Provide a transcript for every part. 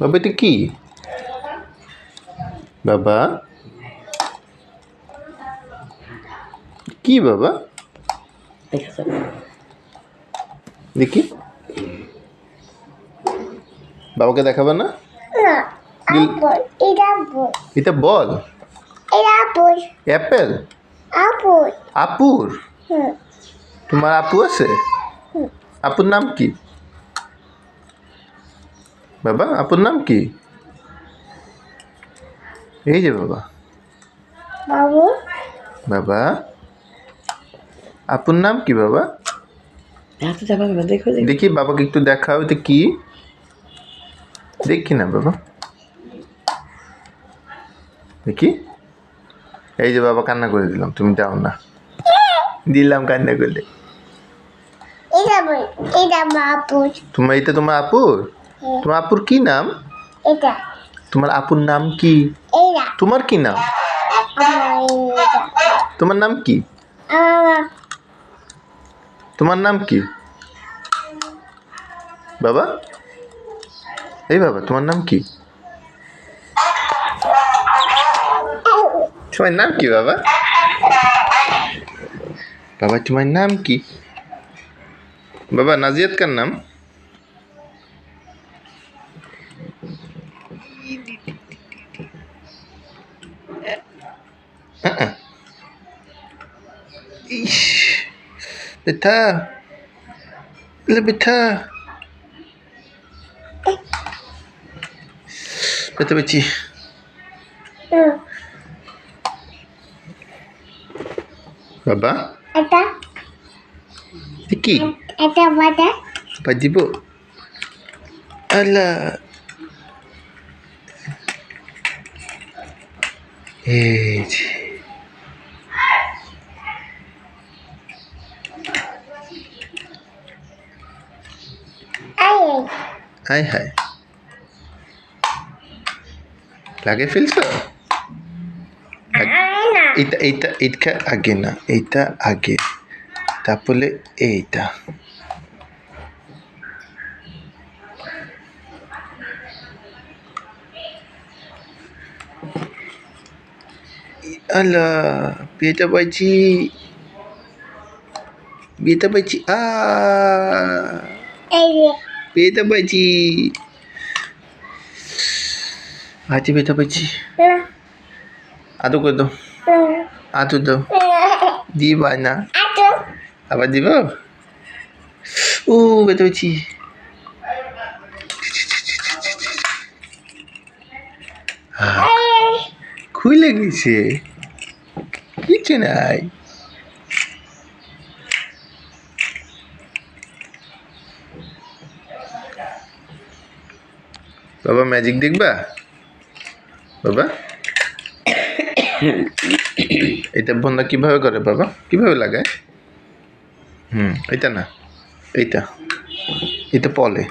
বাবা এটা কি? বাবা? কি বাবা? দেখি। বাবাকে দেখাবে না? এটা বল। অ্যাপেল? আপুর? তোমার আপু আছে? আপুর নাম কি? বাবা আপুর নাম কি? এই যে বাবা। বাবু? বাবা। আপুর নাম কি বাবা? দেখো বাবাকে একটু দেখাও এটা কি? দেখি না বাবা। দেখি। এই যে বাবা কান্না করে দিলাম তুমি দাও না। দিলাম কান্না করলে। তোমার এটা তোমার আপুর? তোমার আপুর কি নাম? এটা। তোমার আপুর নাম কি? তোমার কি নাম? তোমার নাম কি? তোমার নাম কি? বাবা? এই বাবা তোমার নাম কি? তোমার নাম কি বাবা? বাবা তোমার নাম কি? বাবা নাজিয়াত কার নাম? ইস বেটা লে বেটা বেটা বেচি হুম বাবা এটা এ কি এটা বাটা বাজিব আল্লাহ এই যে আই হাই হাই লাগে ফেলছো আই না এইটা এইটা এইটা আগে না এইটা আগে তারপরে এইটা আল্লাহ বিয়েটা পাইছি বিয়েটা পাইছি আ বিয়েটা পাইছি আজ বিয়েটা পাইছি না করে দাও আদৌ দাও দিবা না আবার দিব ও পাইছি এই খুলে গেছে কিছু নাই বাবা ম্যাজিক দেখবা? বাবা? এটা বন্ধা কীভাবে করে বাবা? কীভাবে লাগায়? হুম এটা না এইটা। এটা পলে।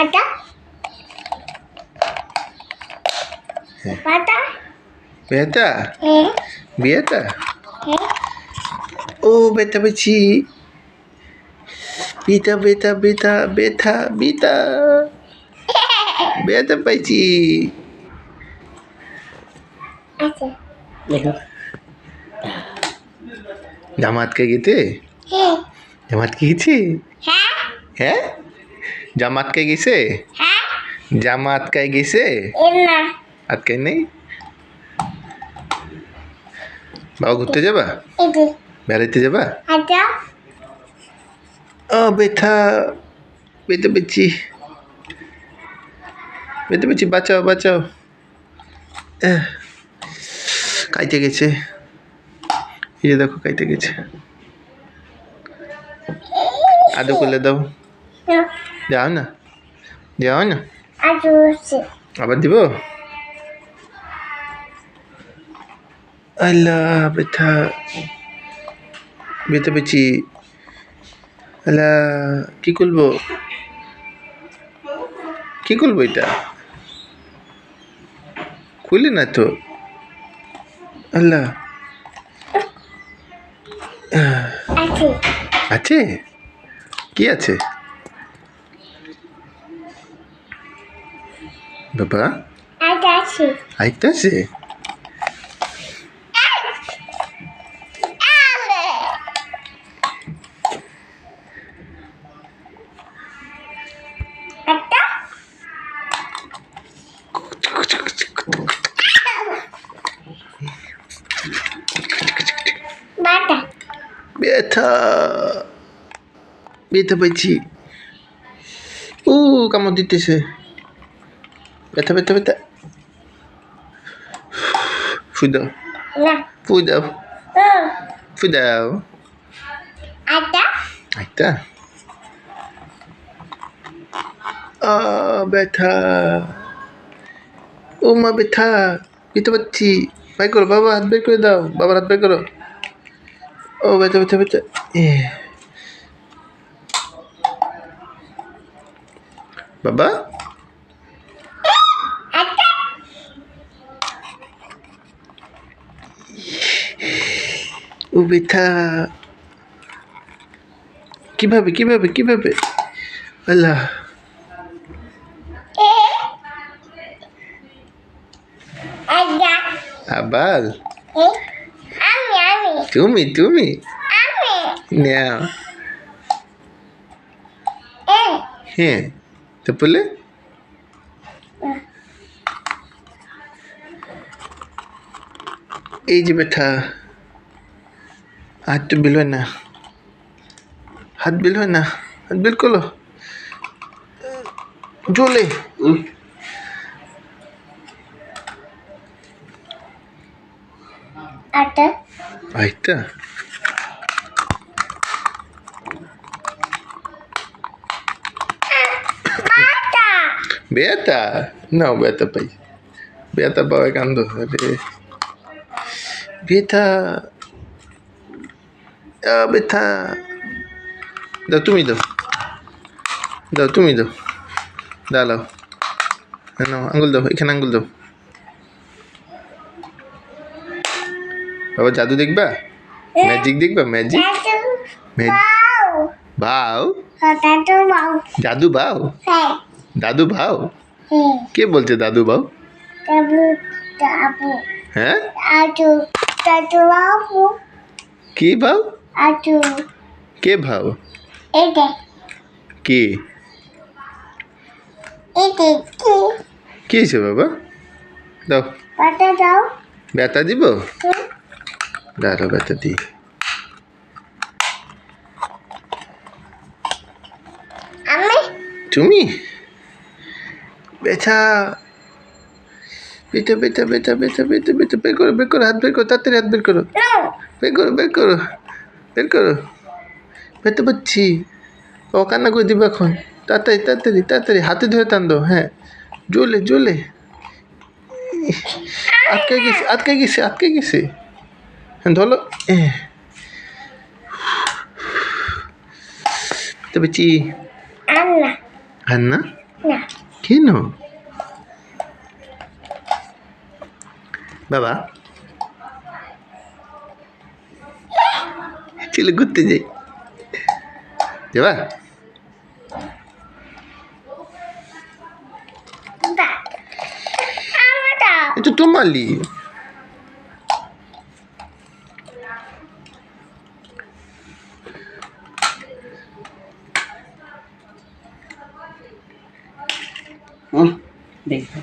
আটা? বাটা বেটা? এ ও বেটা বেছি বেটা বেটা বেটা বেটা বেটা। বেটা পাইছি। আছে দেখো। জামাত গেছে? হ্যাঁ জামাত কে গেছে? হ্যাঁ? হ্যাঁ? জামাত কে গেছে? হ্যাঁ? জামাত কে গেছে? আজকে নেই? বাবা ঘুরতে যাবা? বেড়াইতে যাবা? আটা ও বেটা বেটা বেচি। বেটা বেচি বাঁচাও বাঁচাও। কাইতে গেছে। এই যে দেখো কাইতে গেছে। আদৌ করলে দাও। যাও না? যাও না? আবার দিব? আল্লাহ বেটা বেটা বেচি। আল্লাহ কি করব? কি করব এটা? খুলি না তো। আল্লাহ। আছে। আছে? কি আছে? বাবা। আছে। আইতে আছে? ব্যথা। ব্যথা পাইছি। ও কামড় দিতেছে। ব্যথা ব্যথা ব্যথা। ফুই দাও। না। ফুই দাও। ও ফুই দাও। আটা আইতা। আ ব্যথা। ও মা ব্যথা। ব্যথা পাচ্ছি বাই করো বাবা হাত বের করে দাও। বাবার হাত বের করো। ও ব্যথা ব্যথা ব্যথা এ বাবা আটা ও ব্যথা কীভাবে কীভাবে কীভাবে আল্লাহ এ আটা আবার এ আমি আমি তুমি তুমি? আমি? নাও এ হ্যাঁ তারপরে এই যে ব্যথা হাত তো হয় না। হাত হয় না হাত বের করল। জ্বলে আটা। আইতা আটা বেতা নাও বেতা পাই বেতা পাওয়া কান্দ রে বেথা আ বেথা দাও তুমি দাও দাও তুমি দাও দাও নাও আঙ্গুল দাও এখানে আঙ্গুল দাও বাবা জাদু দেখবা? ম্যাজিক দেখবা? ম্যাজিক বাউ বাও। দাদু বাউ দাদু হ্যাঁ হ্যাঁ। কে বলছে দাদু দাবু হ্যাঁ? কি ভাও কে ভাও কি? কি? হয়েছে বাবা? দাও। ব্যথা দিব? হুম দাঁড়াও ব্যথা দিই তুমি ব্যথা বেটা বেটা বেটা বেটা বেটা বেটা বের করো বের করো হাত বের করো তাড়াতাড়ি হাত বের করো বের করো বের করো বের করো ব্যথা পাচ্ছি ও কান্না করে দিবে এখন। তাড়াতাড়ি তাড়াতাড়ি তাড়াতাড়ি। হাতে ধরে টান দাও হ্যাঁ। জ্বলে জ্বলে। আটকে গেছে আটকে গেছে আটকে গেছে। ধরো তবে চি না। কেন? বাবা। চলে ঘুরতে যাই। যাবা? দা আমার দাও দেখবে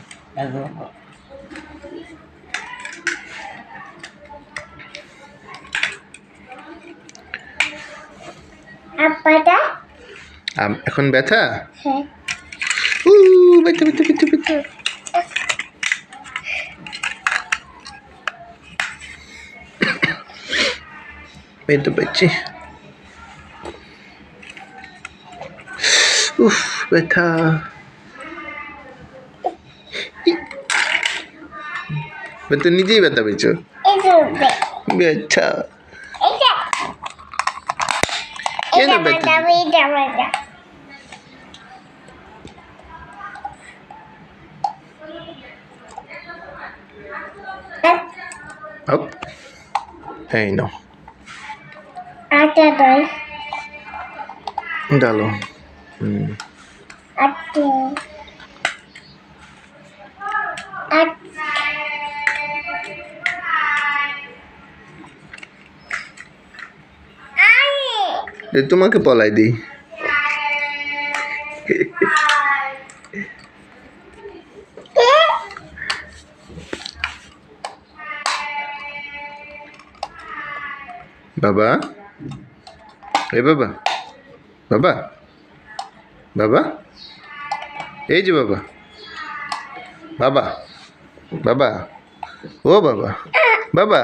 আম- এখন ব্যথা? হ্যাঁ। উ ব্যথা ব্যথা ব্যথা ব্যথা। ব্যথা পাচ্ছি উফ ব্যথা। ব্যথা নিজেই ব্যথা পেয়েছ? এটা কেন ব্যথা Up. এই নাও। আটা দই ডালো। হুম। আট। তোমাকে পলাই দিই বাবা এ বাবা বাবা বাবা এই যে বাবা বাবা বাবা ও বাবা বাবা